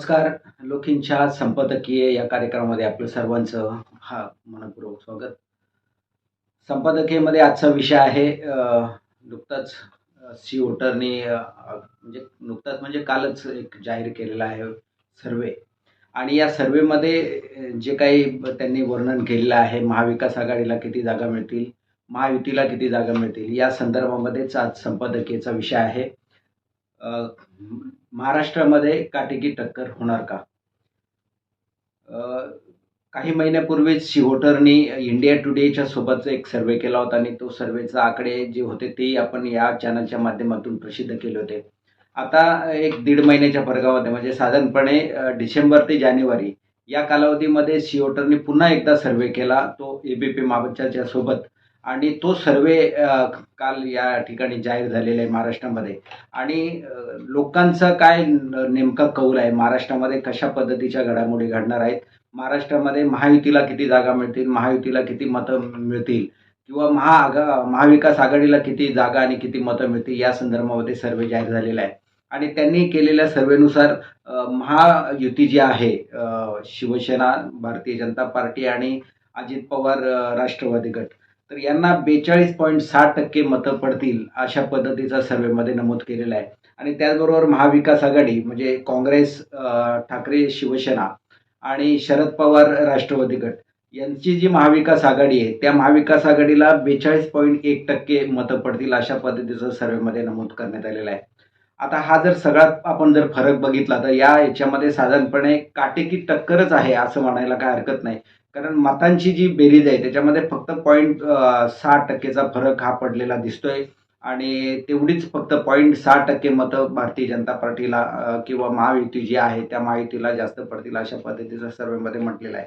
नमस्कार. लोकींच्या संपादकीय या कार्यक्रमामध्ये आपलं सर्वांचं हा मनपूर्वक स्वागत. संपादकीयमध्ये आजचा विषय आहे नुकताच सी वोटरने म्हणजे नुकताच म्हणजे कालच एक जाहीर केलेला आहे सर्वे. आणि या सर्वेमध्ये जे काही त्यांनी वर्णन केलेलं आहे महाविकास आघाडीला किती जागा मिळतील महायुतीला किती जागा मिळतील या संदर्भामध्येच आज संपादकीयचा विषय आहे. महाराष्ट्रामध्ये काटेकी टक्कर होणार का? काही महिन्यापूर्वीच शिहोटरनी इंडिया टुडेच्या सोबतचा एक सर्वे केला होता आणि तो सर्वेचा आकडे जे होते तेही आपण या चॅनलच्या माध्यमातून प्रसिद्ध केले होते. आता एक दीड महिन्याच्या फरकामध्ये म्हणजे साधारणपणे डिसेंबर ते जानेवारी या कालावधीमध्ये शिवोटरनी पुन्हा एकदा सर्वे केला. तो ए बी पी माबच्याच्या सोबत आणि तो सर्वे काल या ठिकाणी जाहीर झालेला आहे महाराष्ट्रामध्ये. आणि लोकांचं लोकांचा काय नेमका कौल आहे? महाराष्ट्रामध्ये कशा पद्धतीच्या घडामोडी घडणार आहेत? महाराष्ट्रामध्ये महायुतीला किती जागा मिळतील? महायुतीला किती मतं मिळतील? किंवा महाआघा महाविकास आघाडीला किती जागा आणि किती मतं मिळतील? या संदर्भामध्ये सर्वे जाहीर झालेला आहे. आणि त्यांनी केलेल्या सर्वेनुसार महायुती जी आहे शिवसेना भारतीय जनता पार्टी आणि अजित पवार राष्ट्रवादी गट. तर यांना बेचाळीस पॉईंट सहा टक्के मतं पडतील अशा पद्धतीचा सर्वेमध्ये नमूद केलेला आहे. आणि त्याचबरोबर महाविकास आघाडी म्हणजे काँग्रेस ठाकरे शिवसेना आणि शरद पवार राष्ट्रवादी गट यांची जी महाविकास आघाडी आहे त्या महाविकास आघाडीला बेचाळीस पॉईंट एक टक्के मतं पडतील अशा पद्धतीचं सर्वेमध्ये नमूद करण्यात आलेलं आहे. आता हा जर सगळ्यात आपण जर फरक बघितला तर या याच्यामध्ये साधारणपणे काटेकी टक्करच आहे असं म्हणायला काय हरकत नाही. कारण मतांची जी बेरीज आहे त्याच्यामध्ये फक्त पॉईंट सहा टक्केचा फरक हा पडलेला दिसतोय. आणि तेवढीच फक्त पॉईंट सहा टक्के मतं भारतीय जनता पार्टीला किंवा महायुती जी आहे त्या महायुतीला जास्त पडतील अशा पद्धतीचं सर्वेमध्ये म्हटलेलं आहे.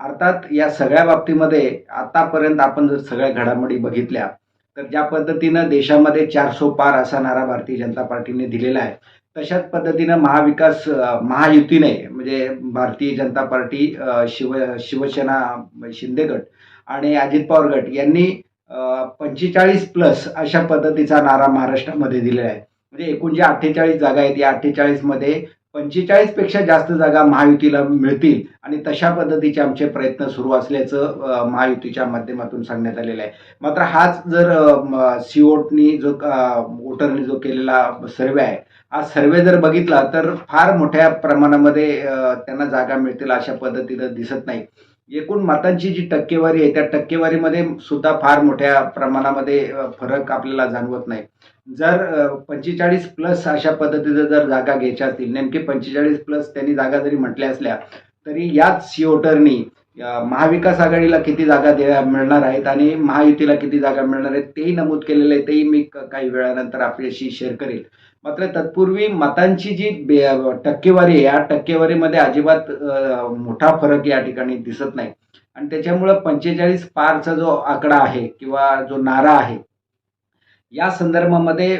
अर्थात या सगळ्या बाबतीमध्ये आतापर्यंत आपण जर सगळ्या घडामोडी बघितल्या तर ज्या पद्धतीनं देशामध्ये चारसो पार असा नारा भारतीय जनता पार्टीने दिलेला आहे तशाच पद्धतीनं महाविकास महायुतीने म्हणजे भारतीय जनता पार्टी शिव शिवसेना शिंदे गट आणि अजित पवार गट यांनी पंचेचाळीस प्लस अशा पद्धतीचा नारा महाराष्ट्रामध्ये दिलेला आहे. म्हणजे एकूण जे अठ्ठेचाळीस जागा आहेत या अठ्ठेचाळीसमध्ये पंचेचाळीसपेक्षा जास्त जागा महायुतीला मिळतील आणि तशा पद्धतीचे आमचे प्रयत्न सुरू असल्याचं महायुतीच्या माध्यमातून सांगण्यात आलेलं आहे. मात्र हाच जर सीओटनी जो वोटरनी जो केलेला सर्वे आहे हा सर्वे जर बघितला तर फार मोठ्या प्रमाणामध्ये त्यांना जागा मिळतील अशा पद्धतीनं दिसत नाही. एकूण मतांची जी टक्केवारी आहे त्या टक्केवारीमध्ये सुद्धा फार मोठ्या प्रमाणामध्ये फरक आपल्याला जाणवत नाही. जर पंचेचाळीस प्लस अशा पद्धतीचं जर जागा घ्यायच्या असतील नेमके पंचेचाळीस प्लस त्यांनी जागा जरी म्हटल्या असल्या तरी याच सिओटरनी महाविकास आघाडीला किती जागा द्या मिळणार आहेत आणि महायुतीला किती जागा मिळणार आहेत तेही नमूद केलेलं आहे तेही मी काही वेळानंतर आपल्याशी शेअर करेल. मात्र तत्पूर्वी मतांची जी बे- टक्केवारी आहे या टक्केवारीमध्ये अजिबात मोठा फरक या ठिकाणी दिसत नाही. आणि त्याच्यामुळं पंचेचाळीस पारचा जो आकडा आहे किंवा जो नारा आहे या संदर्भामध्ये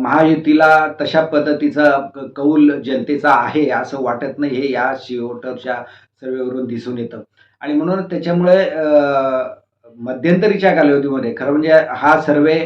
महायुतीला तशा पद्धतीचा क- कौल जनतेचा आहे असं वाटत नाही हे या शिओटच्या सर्वेवरून दिसून येतं. आणि म्हणून त्याच्यामुळे मध्यंतरीच्या कालावधीमध्ये खरं म्हणजे हा सर्वे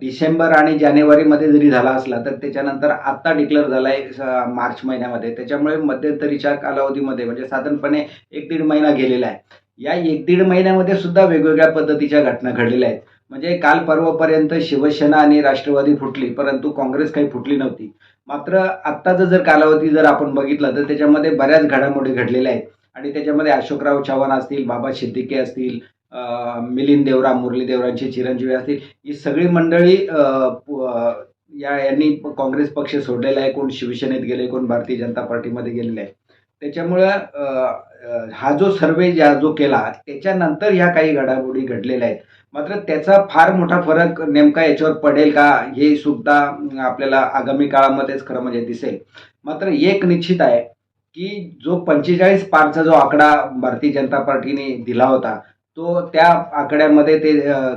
डिसेंबर आणि जानेवारीमध्ये जरी झाला असला तर त्याच्यानंतर आत्ता डिक्लेअर झाला आहे मार्च महिन्यामध्ये. त्याच्यामुळे मध्यंतरीच्या कालावधीमध्ये म्हणजे साधारणपणे एक दीड महिना गेलेला आहे. या एक दीड महिन्यामध्ये सुद्धा वेगवेगळ्या पद्धतीच्या घटना घडलेल्या आहेत. म्हणजे काल पर्वपर्यंत शिवसेना आणि राष्ट्रवादी फुटली परंतु काँग्रेस काही फुटली नव्हती. मात्र आत्ताचा जर कालावधी जर आपण बघितला तर त्याच्यामध्ये बऱ्याच घडामोडी घडलेल्या आहेत. आणि त्याच्यामध्ये अशोकराव चव्हाण असतील बाबा सिद्दीकी असतील मिलिंद देवरा मुरली देवरांचे चिरंजीवी असतील. ही सगळी मंडळी या यांनी काँग्रेस पक्ष सोडलेला आहे. कोण शिवसेनेत गेले कोण भारतीय जनता पार्टीमध्ये गेलेले आहे त्याच्यामुळं हा जो सर्वे ज्या जो केला त्याच्यानंतर ह्या काही घडामोडी घडलेल्या आहेत. मात्र त्याचा फार मोठा फरक नेमका याच्यावर पडेल का हे सुद्धा आपल्याला आगामी काळामध्येच खरं म्हणजे दिसेल. मात्र एक निश्चित आहे की जो पंचेचाळीस पारचा जो आकडा भारतीय जनता पार्टीने दिला होता तो त्या आकड्यामध्ये ते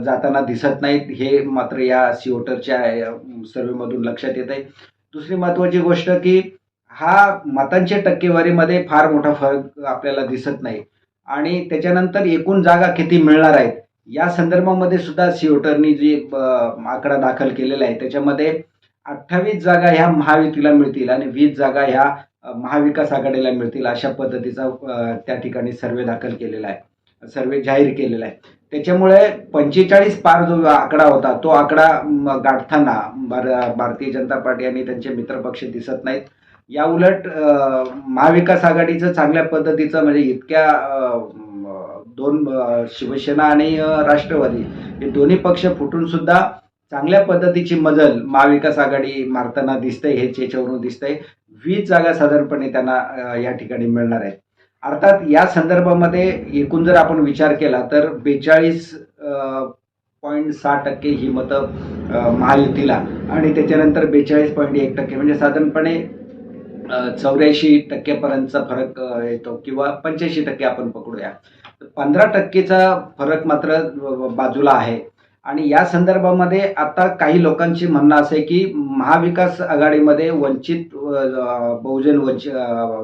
जाताना दिसत नाहीत. हे मात्र या सिओटरच्या सर्वेमधून लक्षात येत आहे दुसरी महत्त्वाची गोष्ट की हा मतांच्या टक्केवारीमध्ये फार मोठा फरक आपल्याला दिसत नाही. आणि त्याच्यानंतर एकूण जागा किती मिळणार आहेत? या संदर्भामध्ये सुद्धा सिओटरनी जी आकडा दाखल केलेला आहे त्याच्यामध्ये अठ्ठावीस जागा ह्या महायुतीला मिळतील आणि वीस जागा ह्या महाविकास आघाडीला मिळतील अशा पद्धतीचा त्या ठिकाणी सर्वे दाखल केलेला आहे. सर्वे जाहीर केलेला आहे. त्याच्यामुळे पंचेचाळीस पार जो आकडा होता तो आकडा म, गाठताना भार भारतीय जनता पार्टी आणि त्यांचे मित्रपक्ष दिसत नाहीत. या उलट महाविकास आघाडीचं चांगल्या पद्धतीचं म्हणजे इतक्या दोन शिवसेना आणि राष्ट्रवादी हे दोन्ही पक्ष फुटून सुद्धा चांगल्या पद्धतीची मजल महाविकास आघाडी मारताना दिसतंय हे याच्यावरून दिसतंय. वीस जागा साधारणपणे त्यांना या ठिकाणी मिळणार आहेत. अर्थात या संदर्भामध्ये एकूण जर आपण विचार केला तर बेचाळीस पॉईंट सहा टक्के ही मतं महायुतीला आणि त्याच्यानंतर बेचाळीस पॉईंट एक टक्के. म्हणजे साधारणपणे चौऱ्याऐंशी टक्क्यापर्यंतचा फरक येतो किंवा पंच्याऐंशी टक्के आपण पकडूया. पंधरा टक्केचा फरक मात्र बाजूला आहे. आणि या संदर्भामध्ये आता काही लोकांची म्हणणं असं आहे की महाविकास आघाडीमध्ये वंचित बहुजन वंच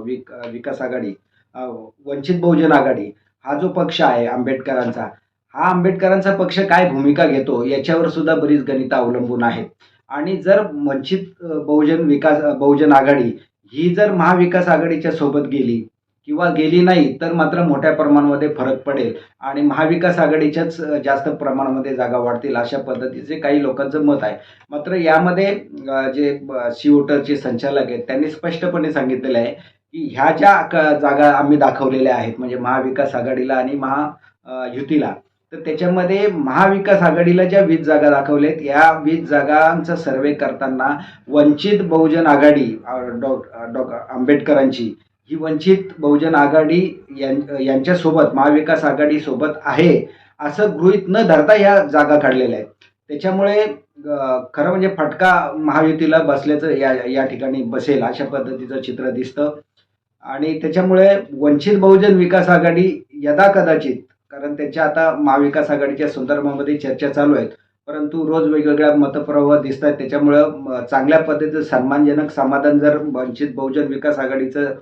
विक विकास आघाडी वंचित बहुजन आघाडी हा जो पक्ष आहे आंबेडकरांचा हा आंबेडकरांचा पक्ष काय भूमिका घेतो याच्यावर सुद्धा बरीच गणितं अवलंबून आहेत. आणि जर वंचित बहुजन विकास बहुजन आघाडी ही जर महाविकास आघाडीच्या सोबत गेली किंवा गेली नाही तर मात्र मोठ्या प्रमाणामध्ये फरक पडेल आणि महाविकास आघाडीच्याच जास्त प्रमाणामध्ये जागा वाढतील अशा पद्धतीचे काही लोकांचं मत आहे. मात्र यामध्ये जे सी वोटरचे संचालक आहेत त्यांनी स्पष्टपणे सांगितलेलं आहे की ह्या ज्या क- जागा आम्ही दाखवलेल्या आहेत म्हणजे महाविकास आघाडीला आणि महा युतीला तर त्याच्यामध्ये महाविकास आघाडीला ज्या वीस जागा दाखवल्यात या वीस जागांचा सर्वे करताना वंचित बहुजन आघाडी डॉ डॉ आंबेडकरांची ही वंचित बहुजन आघाडी यां- यांच्यासोबत महाविकास आघाडीसोबत आहे असं गृहीत न धरता ह्या जागा काढलेल्या आहेत. त्याच्यामुळे खरं म्हणजे फटका महायुतीला बसल्याचं या या ठिकाणी बसेल अशा पद्धतीचं चित्र दिसतं. आणि त्याच्यामुळे वंचित बहुजन विकास आघाडी यदा कदाचित कारण त्यांच्या आता महाविकास आघाडीच्या संदर्भामध्ये चर्चा चालू आहेत परंतु रोज वेगवेगळ्या मतप्रवाह दिसत आहेत त्याच्यामुळं म, चांगल्या पद्धतीचं सन्मानजनक समाधान जर वंचित बहुजन विकास आघाडीचं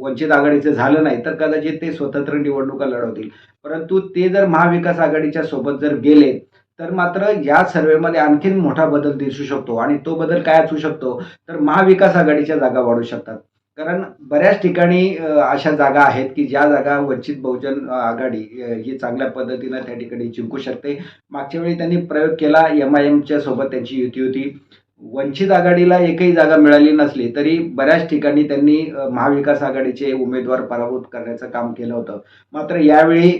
वंचित आघाडीचं झालं नाही तर कदाचित ते स्वतंत्र निवडणुका लढवतील. परंतु ते जर महाविकास आघाडीच्या सोबत जर गेले तर मात्र या सर्वेमध्ये आणखीन मोठा बदल दिसू शकतो आणि तो बदल काय असू शकतो तर महाविकास आघाडीच्या जागा वाढू शकतात. कारण बऱ्याच ठिकाणी अशा जागा आहेत की ज्या जागा वंचित बहुजन आघाडी ही चांगल्या पद्धतीनं त्या ठिकाणी जिंकू शकते. मागच्या वेळी त्यांनी प्रयोग केला एम आय एमच्या सोबत त्यांची युती होती. वंचित आघाडीला एकही जागा मिळाली नसली तरी बऱ्याच ठिकाणी त्यांनी महाविकास आघाडीचे उमेदवार पराभूत करण्याचं काम केलं होतं. मात्र यावेळी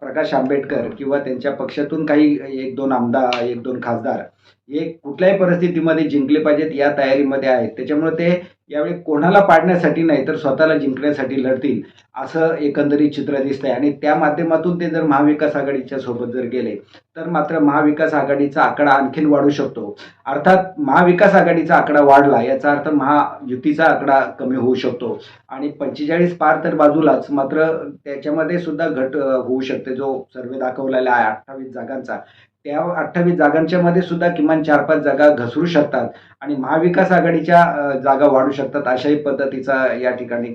प्रकाश आंबेडकर किंवा त्यांच्या पक्षातून काही एक दोन आमदार एक दोन खासदार एक कुठल्याही परिस्थितीमध्ये जिंकले पाहिजेत या तयारीमध्ये आहेत. त्याच्यामुळे ते यावेळी कोणाला पाडण्यासाठी नाही तर स्वतःला जिंकण्यासाठी लढतील असं एकंदरीत चित्र दिसतंय. आणि त्या माध्यमातून ते जर महाविकास आघाडीच्या सोबत जर गेले तर मात्र महाविकास आघाडीचा आकडा आणखीन वाढू शकतो. अर्थात महाविकास आघाडीचा आकडा वाढला याचा अर्थ महायुतीचा आकडा कमी होऊ शकतो. आणि पंचेचाळीस पार तर बाजूलाच मात्र त्याच्यामध्ये सुद्धा घट होऊ शकते जो सर्वे दाखवलेला आहे अठ्ठावीस जागांचा. त्या अठ्ठावीस जागांच्या मध्ये सुद्धा किमान चार पाच जागा घसरू शकतात आणि महाविकास आघाडीच्या जागा वाढू शकतात अशाही पद्धतीचा या ठिकाणी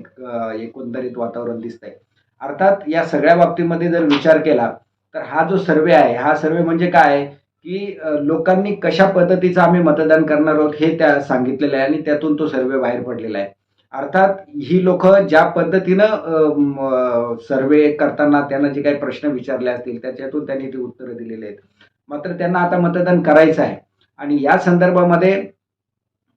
एकंदरीत वातावरण आहे अर्थात या सगळ्या बाबतीमध्ये जर विचार केला तर हा जो सर्वे आहे हा सर्वे म्हणजे काय? आहे की लोकांनी कशा पद्धतीचं आम्ही मतदान करणार आहोत हे त्या सांगितलेलं आहे आणि त्यातून तो सर्वे बाहेर पडलेला आहे. अर्थात ही लोक ज्या पद्धतीनं सर्वे करताना त्यांना जे काही प्रश्न विचारले असतील त्याच्यातून त्यांनी ती उत्तरं दिलेली आहेत. मात्र त्यांना आता मतदान करायचं आहे. आणि या संदर्भामध्ये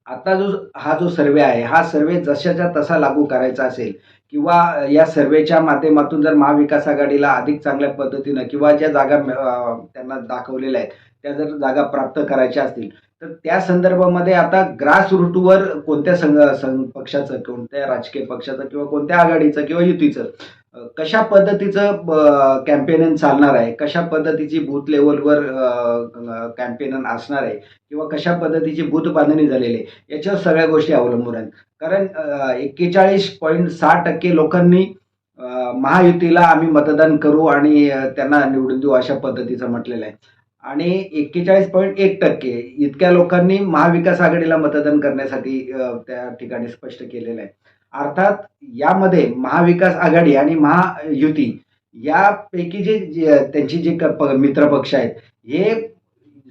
आता जो हा जो सर्वे आहे हा सर्वे जशाच्या तसा लागू करायचा असेल किंवा या सर्वेच्या माध्यमातून जर महाविकास आघाडीला अधिक चांगल्या पद्धतीनं किंवा ज्या जागा त्यांना दाखवलेल्या आहेत त्या जर जागा प्राप्त करायच्या असतील तर त्या संदर्भामध्ये आता ग्रास रूटवर कोणत्या संघ संघ पक्षाचं कोणत्या राजकीय पक्षाचं किंवा कोणत्या आघाडीचं किंवा युतीचं कशा पद्धतीचं कॅम्पेन चालणार आहे? कशा पद्धतीची बूथ लेवलवर कॅम्पेनिंग असणार आहे? किंवा कशा पद्धतीची बूथ बांधणी झालेली आहे? याच्यावर सगळ्या गोष्टी अवलंबून आहेत. कारण एक्केचाळीस पॉईंट सहा टक्के लोकांनी महायुतीला आम्ही मतदान करू आणि त्यांना निवडून देऊ अशा पद्धतीचं म्हटलेलं आहे. आणि एक्केचाळीस पॉईंट एक टक्के इतक्या लोकांनी महाविकास आघाडीला मतदान करण्यासाठी त्या ठिकाणी स्पष्ट केलेलं आहे. अर्थात यामध्ये महाविकास आघाडी आणि महायुती यापैकी जे त्यांची जे क- प- मित्रपक्ष आहेत हे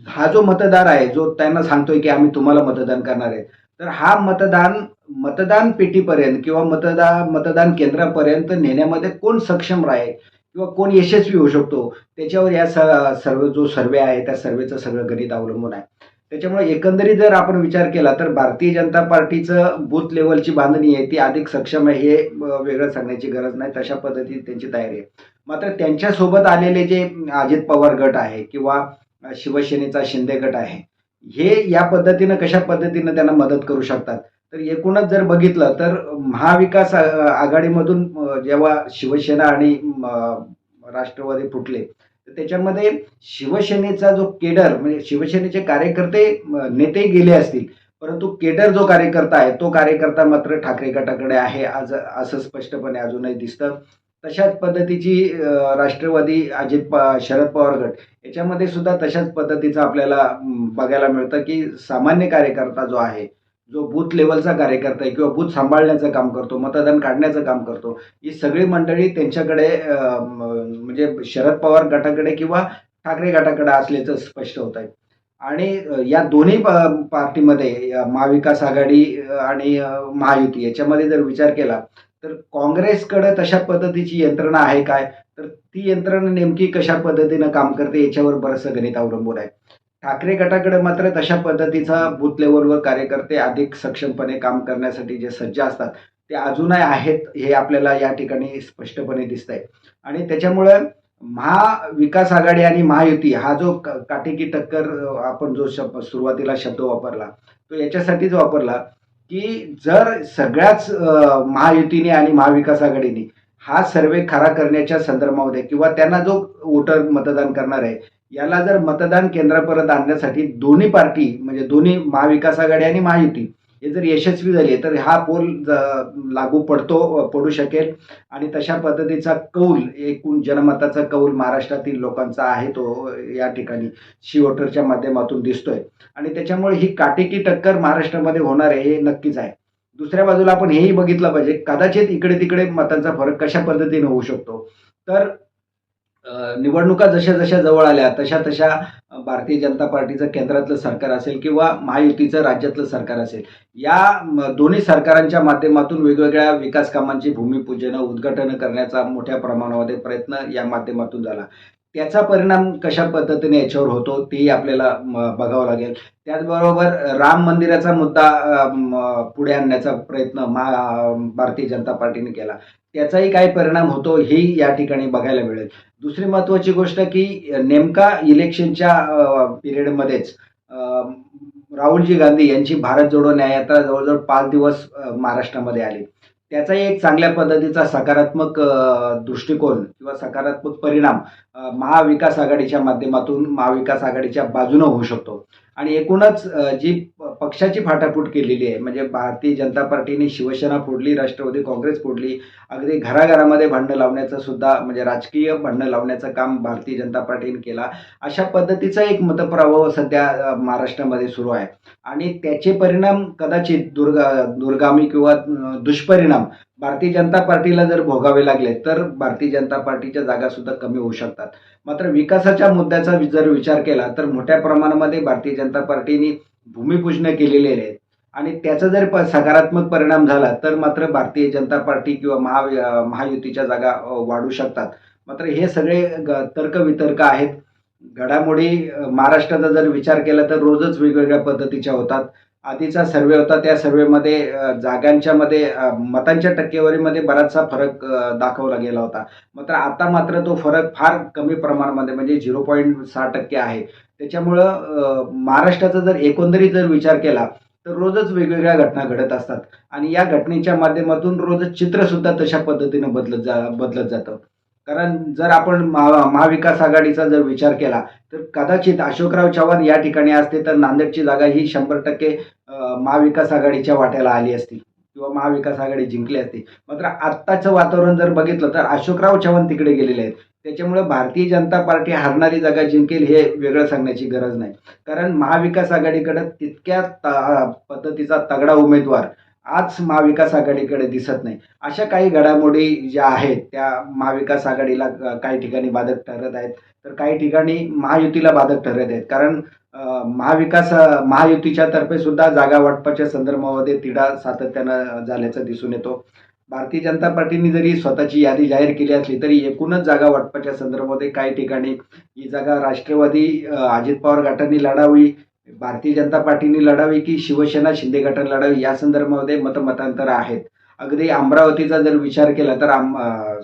हा जो मतदार आहे जो त्यांना सांगतोय की आम्ही तुम्हाला मतदान करणार आहे तर हा मतदान मतदान पेटीपर्यंत किंवा मतदान मतदान केंद्रापर्यंत नेण्यामध्ये कोण सक्षम राहील? किंवा कोण यशस्वी होऊ शकतो त्याच्यावर या स सर्व जो सर्वे आहे त्या सर्वेचं सगळं गणित अवलंबून आहे. त्याच्यामुळे एकंदरीत जर आपण विचार केला तर भारतीय जनता पार्टीचं बूथ लेवलची बांधणी आहे ती अधिक सक्षम आहे हे वेगळं सांगण्याची गरज नाही. तशा पद्धतीने त्यांची तयारी आहे. मात्र त्यांच्यासोबत आलेले जे अजित पवार गट आहे किंवा शिवसेनेचा शिंदे गट आहे हे या पद्धतीनं कशा पद्धतीनं त्यांना मदत करू शकतात? तर एकूणच जर बघितलं तर महाविकास आघाडीमधून जेव्हा शिवसेना आणि राष्ट्रवादी फुटले तर त्याच्यामध्ये शिवसेनेचा जो केडर म्हणजे शिवसेनेचे कार्यकर्ते नेते गेले असतील परंतु केडर जो कार्यकर्ता आहे तो कार्यकर्ता मात्र ठाकरे गटाकडे आहे आज असं स्पष्टपणे अजूनही दिसतं. तशाच पद्धतीची राष्ट्रवादी अजित प शरद पवार गट याच्यामध्ये सुद्धा तशाच पद्धतीचं आपल्याला बघायला मिळतं की सामान्य कार्यकर्ता जो आहे जो बूथ लेवलचा कार्यकर्ता आहे किंवा बूथ सांभाळण्याचं काम करतो मतदान काढण्याचं काम करतो ही सगळी मंडळी त्यांच्याकडे म्हणजे शरद पवार गटाकडे किंवा ठाकरे गटाकडे असल्याचं स्पष्ट होत आहे. आणि या दोन्ही पार्टीमध्ये महाविकास आघाडी आणि महायुती याच्यामध्ये जर विचार केला तर काँग्रेसकडे तशा पद्धतीची यंत्रणा आहे काय? तर ती यंत्रणा नेमकी कशा पद्धतीनं काम करते याच्यावर बरंचसं गणित अवलंबून आहे. ठाकरे गटाकडे मात्र तशा पद्धतीचा बूथ लेवलवर कार्यकर्ते अधिक सक्षमपणे काम करण्यासाठी जे सज्ज असतात ते अजूनही आहेत हे आपल्याला या ठिकाणी स्पष्टपणे दिसत आहे आणि त्याच्यामुळं महाविकास आघाडी आणि महायुती हा जो क- काटेकी टक्कर आपण जो शब्द सुरुवातीला शब्द वापरला तो याच्यासाठीच वापरला की जर सगळ्याच महायुतीने आणि महाविकास आघाडीने हा सर्वे खरा करण्याच्या संदर्भामध्ये किंवा त्यांना जो वोटर मतदान करणार आहे याला जर मतदान केंद्रापर्यंत आणण्यासाठी दोन्ही पार्टी म्हणजे दोन्ही महाविकास आघाडी आणि महायुती हे जर यशस्वी झाले तर हा पोल ज- लागू पडतो पडू शकेल. आणि तशा पद्धतीचा कौल एकूण जनमताचा कौल महाराष्ट्रातील लोकांचा आहे तो या ठिकाणी शी वोटरच्या माध्यमातून दिसतोय. आणि त्याच्यामुळे ही काटेकी टक्कर महाराष्ट्रामध्ये होणार आहे हे नक्कीच आहे. दुसऱ्या बाजूला आपण हेही बघितलं पाहिजे. कदाचित इकडे तिकडे मतांचा फरक कशा पद्धतीने होऊ शकतो. तर निवडणुका जशा जशा जवळ आल्या तशा तशा भारतीय जनता पार्टीचं केंद्रातलं सरकार असेल किंवा महायुतीचं राज्यातलं सरकार असेल या दोन्ही सरकारांच्या माध्यमातून वेगवेगळ्या विकास कामांची भूमिपूजनं उद्घाटन करण्याचा मोठ्या प्रमाणामध्ये प्रयत्न या माध्यमातून झाला. त्याचा परिणाम कशा पद्धतीने याच्यावर होतो तेही आपल्याला म, बघावं लागेल. त्याचबरोबर राम मंदिराचा मुद्दा पुढे आणण्याचा प्रयत्न महा भारतीय जनता पार्टीने केला. त्याचाही काय परिणाम होतो हेही या ठिकाणी बघायला मिळेल. दुसरी महत्त्वाची गोष्ट की नेमका इलेक्शनच्या पिरियडमध्येच राहुलजी गांधी यांची भारत जोडो न्याययात्रा जवळजवळ पाच दिवस महाराष्ट्रामध्ये आली. त्याचाही एक चांगल्या पद्धतीचा सकारात्मक दृष्टिकोन किंवा सकारात्मक परिणाम महाविकास आघाडीच्या माध्यमातून महाविकास आघाडीच्या बाजूनं होऊ शकतो. आणि एकूणच जी प- पक्षाची फाटाफूट केलेली आहे म्हणजे भारतीय जनता पार्टीने शिवसेना फोडली राष्ट्रवादी काँग्रेस फोडली अगदी घराघरामध्ये भांडणं लावण्याचं सुद्धा म्हणजे राजकीय भांडणं लावण्याचं काम भारतीय जनता पार्टीने केला. अशा पद्धतीचा एक मतप्रवाह सध्या महाराष्ट्रामध्ये सुरू आहे. आणि त्याचे परिणाम कदाचित दुर्गा दुर्गामी किंवा दुष्परिणाम भारतीय जनता पार्टीला जर भोगावे लागले तर भारतीय जनता पार्टीच्या जागा सुद्धा कमी होऊ शकतात. मात्र विकासाच्या मुद्द्याचा जर विचार केला तर मोठ्या प्रमाणामध्ये भारतीय जनता पार्टीने भूमिपूजन केलेले आहेत. आणि त्याचा जर प सकारात्मक परिणाम झाला तर मात्र भारतीय जनता पार्टी किंवा महा महायुतीच्या जागा वाढू शकतात. मात्र हे सगळे ग- तर्कवितर्क आहेत. घडामोडी महाराष्ट्राचा जर विचार केला तर रोजच वेगवेगळ्या पद्धतीच्या होतात. आधीचा सर्वे होता त्या सर्वेमध्ये जागांच्या मध्ये मतांच्या टक्केवारीमध्ये बराचसा फरक दाखवला गेला होता. मात्र आता मात्र तो फरक फार कमी प्रमाणामध्ये म्हणजे झिरो पॉईंट सहा टक्के आहे. त्याच्यामुळं महाराष्ट्राचा जर एकंदरीत जर विचार केला तर रोजच वेगवेगळ्या घटना घडत असतात. आणि या घटनेच्या माध्यमातून रोजच चित्रसुद्धा तशा पद्धतीनं बदलत जा बदलत जातं. कारण जर आपण महा महाविकास आघाडीचा जर विचार केला तर कदाचित अशोकराव चव्हाण या ठिकाणी असते तर नांदेडची जागा ही शंभर टक्के महाविकास आघाडीच्या वाट्याला आली असती किंवा महाविकास आघाडी जिंकली असती. मात्र आत्ताचं वातावरण जर बघितलं तर अशोकराव चव्हाण तिकडे गेलेले आहेत. त्याच्यामुळे भारतीय जनता पार्टी हारणारी जागा जिंकेल हे वेगळं सांगण्याची गरज नाही. कारण महाविकास आघाडीकडे तितक्या पद्धतीचा तगडा उमेदवार आज महाविकास आघाडीकडे दिसत नाही. अशा काही घडामोडी ज्या आहेत त्या महाविकास आघाडीला काही ठिकाणी बाधक ठरत आहेत. तर काही ठिकाणी महायुतीला बाधक ठरत आहेत. कारण महाविकास महायुतीच्या तर्फे सुद्धा जागा वाटपाच्या संदर्भामध्ये तिढा सातत्यानं झाल्याचं दिसून येतो. भारतीय जनता पार्टीने जरी स्वतःची यादी जाहीर केली असली तरी एकूणच जागा वाटपाच्या संदर्भामध्ये काही ठिकाणी ही जागा राष्ट्रवादी अजित पवार गटांनी लढावी भारतीय जनता पार्टीने लढावी की शिवसेना शिंदे गटाने लढावी या संदर्भामध्ये मतमतांतर आहेत. अगदी अमरावतीचा जर विचार केला तर आम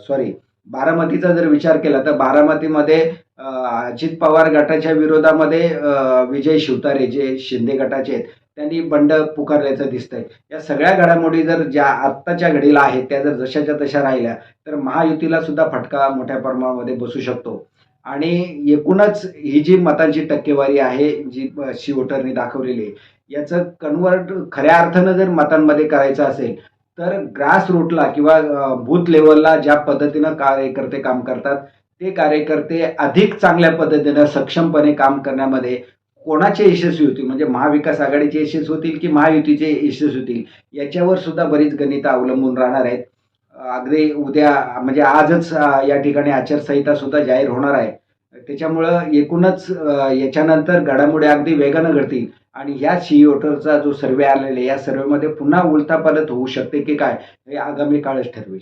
सॉरी बारामतीचा जर विचार केला तर बारामतीमध्ये अजित पवार गटाच्या विरोधामध्ये विजय शिवतारे जे शिंदे गटाचे आहेत त्यांनी बंड पुकारल्याचं दिसतंय. या सगळ्या घडामोडी जर ज्या आत्ताच्या घडीला आहेत त्या जर जशाच्या तशा राहिल्या तर महायुतीला सुद्धा फटका मोठ्या प्रमाणामध्ये बसू शकतो. आणि एकूणच ही जी मतांची टक्केवारी आहे जी शी वोटरनी दाखवलेली आहे याचं कन्वर्ट खऱ्या अर्थानं जर मतांमध्ये करायचं असेल तर ग्रास रूटला किंवा बूथ लेवलला ज्या पद्धतीनं कार्यकर्ते काम करतात ते कार्यकर्ते अधिक चांगल्या पद्धतीनं सक्षमपणे काम करण्यामध्ये कोणाचे यशस्वी होतील? म्हणजे महाविकास आघाडीचे यशस्वी होतील की महायुतीचे यशस्वी होतील? याच्यावर सुद्धा बरीच गणितं अवलंबून राहणार आहेत. अगदी उद्या म्हणजे आजच या ठिकाणी आचारसंहिता सुद्धा जाहीर होणार आहे. त्याच्यामुळं एकूणच याच्यानंतर घडामोडी अगदी वेगानं घडतील. आणि ह्या सी वोटरचा जो सर्वे आलेला आहे या सर्वेमध्ये पुन्हा उलथापालत होऊ शकते की काय हे आगामी काळच ठरवेल.